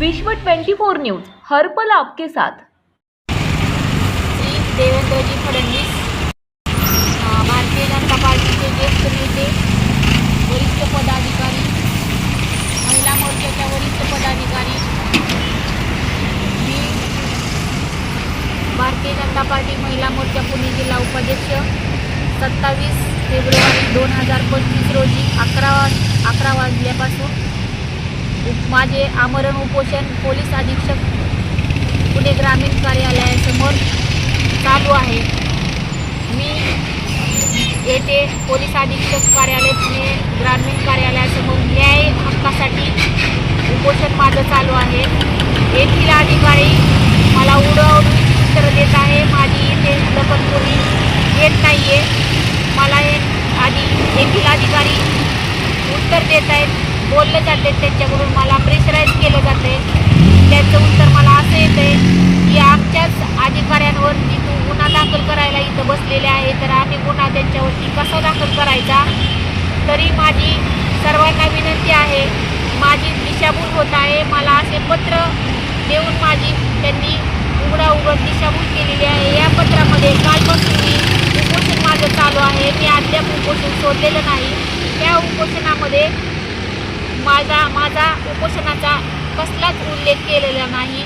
विश्व 24 न्यूज हर्पल आपके साथ. श्री देवेंद्रजी फडणवीस भारतीय जनता पार्टीचे ज्येष्ठ नेते वरिष्ठ पदाधिकारी महिला मोर्चाच्या वरिष्ठ पदाधिकारी मी भारतीय जनता पार्टी महिला मोर्चा पुणे जिल्हा उपाध्यक्ष सत्तावीस फेब्रुवारी दोन हजार पंचवीस रोजी अकरा वा अकरा वाज माझे आमरण उपोषण पोलीस अधीक्षक पुणे ग्रामीण कार्यालयासमोर चालू आहे. मी येथे पोलीस अधीक्षक कार्यालय पुणे ग्रामीण कार्यालयासमोर न्याय हक्कासाठी उपोषण माझं चालू आहे. येथील अधिकारी मला उडवून उत्तर देत आहे. माझी इथे दखल कोणी येत नाही आहे मला हे आधी येथील अधिकारी उत्तर देत आहेत. बोललं जाते त्यांच्याकडून मला प्रेशराईज केलं जाते. त्याचं उत्तर मला असं येतं आहे की आमच्याच अधिकाऱ्यांवरती तू गुन्हा दाखल करायला इथं बसलेले आहे तर आम्ही गुन्हा त्यांच्यावरती कसा दाखल करायचा? तरी माझी सर्वांना विनंती आहे माझी दिशाभूल होत आहे. मला असे पत्र देऊन माझी त्यांनी उघडा उघड दिशाभूल केलेली आहे. या पत्रामध्ये कालपासून मी उपोषण माझं चालू आहे. मी अद्याप उपोषण सोडलेलं नाही. त्या उपोषणामध्ये माझा माझा उपोषणाचा कसलाच उल्लेख केलेला नाही.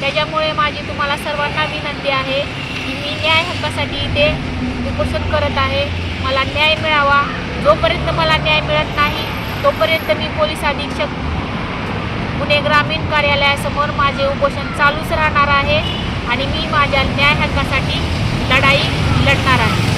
त्याच्यामुळे माझी तुम्हाला सर्वांना विनंती आहे की मी न्याय हक्कासाठी इथे उपोषण करत आहे. मला न्याय मिळावा. जोपर्यंत मला न्याय मिळत नाही तोपर्यंत मी पोलीस अधीक्षक पुणे ग्रामीण कार्यालयासमोर माझे उपोषण चालूच राहणार आहे आणि मी माझ्या न्याय हक्कासाठी लढाई लढणार आहे.